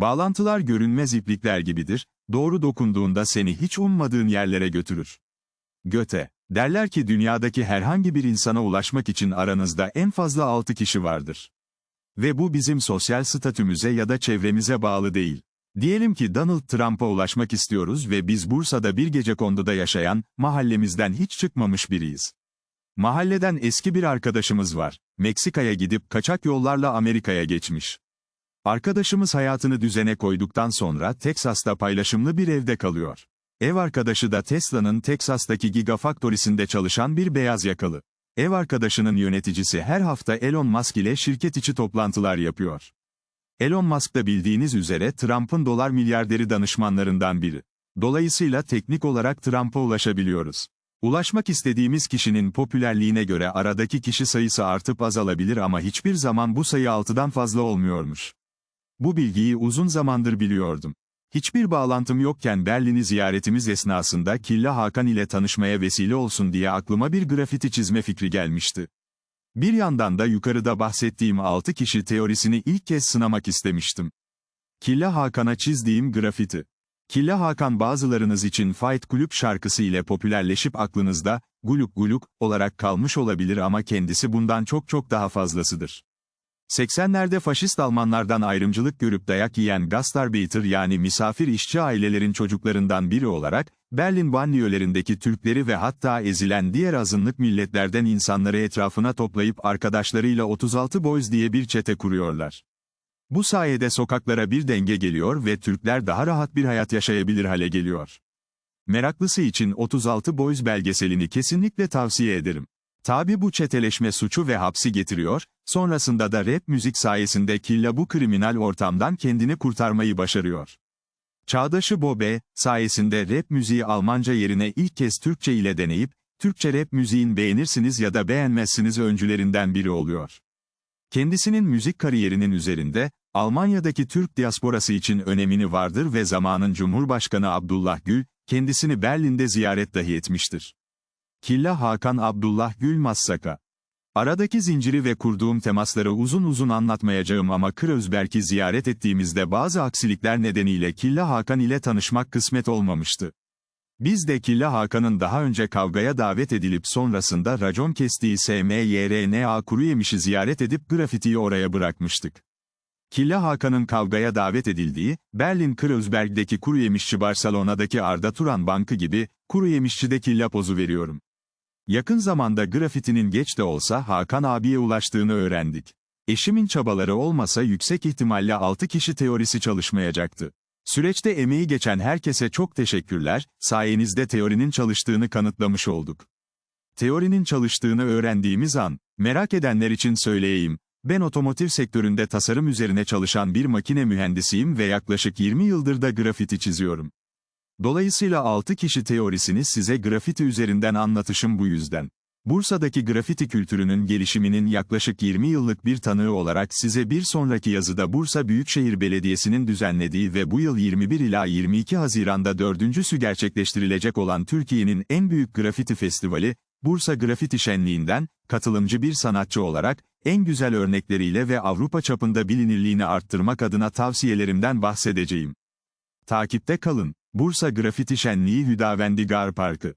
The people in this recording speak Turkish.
Bağlantılar görünmez iplikler gibidir, doğru dokunduğunda seni hiç ummadığın yerlere götürür. Göte, derler ki dünyadaki herhangi bir insana ulaşmak için aranızda en fazla 6 kişi vardır. Ve bu bizim sosyal statümüze ya da çevremize bağlı değil. Diyelim ki Donald Trump'a ulaşmak istiyoruz ve biz Bursa'da bir gecekonduda yaşayan, mahallemizden hiç çıkmamış biriyiz. Mahalleden eski bir arkadaşımız var. Meksika'ya gidip kaçak yollarla Amerika'ya geçmiş. Arkadaşımız hayatını düzene koyduktan sonra Teksas'ta paylaşımlı bir evde kalıyor. Ev arkadaşı da Tesla'nın Teksas'taki Gigafactory'sinde çalışan bir beyaz yakalı. Ev arkadaşının yöneticisi her hafta Elon Musk ile şirket içi toplantılar yapıyor. Elon Musk da bildiğiniz üzere Trump'ın dolar milyarderi danışmanlarından biri. Dolayısıyla teknik olarak Trump'a ulaşabiliyoruz. Ulaşmak istediğimiz kişinin popülerliğine göre aradaki kişi sayısı artıp azalabilir ama hiçbir zaman bu sayı 6'dan fazla olmuyormuş. Bu bilgiyi uzun zamandır biliyordum. Hiçbir bağlantım yokken Berlin'i ziyaretimiz esnasında Killa Hakan ile tanışmaya vesile olsun diye aklıma bir grafiti çizme fikri gelmişti. Bir yandan da yukarıda bahsettiğim 6 kişi teorisini ilk kez sınamak istemiştim. Killa Hakan'a çizdiğim grafiti. Killa Hakan bazılarınız için Fight Club şarkısı ile popülerleşip aklınızda, guluk guluk, olarak kalmış olabilir ama kendisi bundan çok çok daha fazlasıdır. 80'lerde faşist Almanlardan ayrımcılık görüp dayak yiyen Gastarbeiter yani misafir işçi ailelerin çocuklarından biri olarak, Berlin banliyölerindeki Türkleri ve hatta ezilen diğer azınlık milletlerden insanları etrafına toplayıp arkadaşlarıyla 36 Boys diye bir çete kuruyorlar. Bu sayede sokaklara bir denge geliyor ve Türkler daha rahat bir hayat yaşayabilir hale geliyor. Meraklısı için 36 Boys belgeselini kesinlikle tavsiye ederim. Tabi bu çeteleşme suçu ve hapsi getiriyor, sonrasında da rap müzik sayesinde Killa bu kriminal ortamdan kendini kurtarmayı başarıyor. Çağdaşı Bobe, sayesinde rap müziği Almanca yerine ilk kez Türkçe ile deneyip, Türkçe rap müziğin beğenirsiniz ya da beğenmezsiniz öncülerinden biri oluyor. Kendisinin müzik kariyerinin üzerinde, Almanya'daki Türk diasporası için önemini vardır ve zamanın Cumhurbaşkanı Abdullah Gül, kendisini Berlin'de ziyaret dahi etmiştir. Killa Hakan Abdullah Gül Massaka. Aradaki zinciri ve kurduğum temasları uzun uzun anlatmayacağım ama Kırözberk'i ziyaret ettiğimizde bazı aksilikler nedeniyle Killa Hakan ile tanışmak kısmet olmamıştı. Biz de Killa Hakan'ın daha önce kavgaya davet edilip sonrasında racon kestiği SMYRNA Kuruyemiş'i ziyaret edip grafitiyi oraya bırakmıştık. Killa Hakan'ın kavgaya davet edildiği, Berlin Kreuzberg'deki Kuruyemişçi Barcelona'daki Arda Turan Bankı gibi, Kuruyemişçi'de killa pozu veriyorum. Yakın zamanda grafitinin geç de olsa Hakan abiye ulaştığını öğrendik. Eşimin çabaları olmasa yüksek ihtimalle 6 kişi teorisi çalışmayacaktı. Süreçte emeği geçen herkese çok teşekkürler, sayenizde teorinin çalıştığını kanıtlamış olduk. Teorinin çalıştığını öğrendiğimiz an, merak edenler için söyleyeyim, ben otomotiv sektöründe tasarım üzerine çalışan bir makine mühendisiyim ve yaklaşık 20 yıldır da grafiti çiziyorum. Dolayısıyla 6 kişi teorisini size grafiti üzerinden anlatışım bu yüzden. Bursa'daki grafiti kültürünün gelişiminin yaklaşık 20 yıllık bir tanığı olarak size bir sonraki yazıda Bursa Büyükşehir Belediyesi'nin düzenlediği ve bu yıl 21 ila 22 Haziran'da dördüncüsü gerçekleştirilecek olan Türkiye'nin en büyük grafiti festivali, Bursa Grafiti Şenliği'nden, katılımcı bir sanatçı olarak, en güzel örnekleriyle ve Avrupa çapında bilinirliğini arttırmak adına tavsiyelerimden bahsedeceğim. Takipte kalın. Bursa Grafiti Şenliği Hüdavendigar Parkı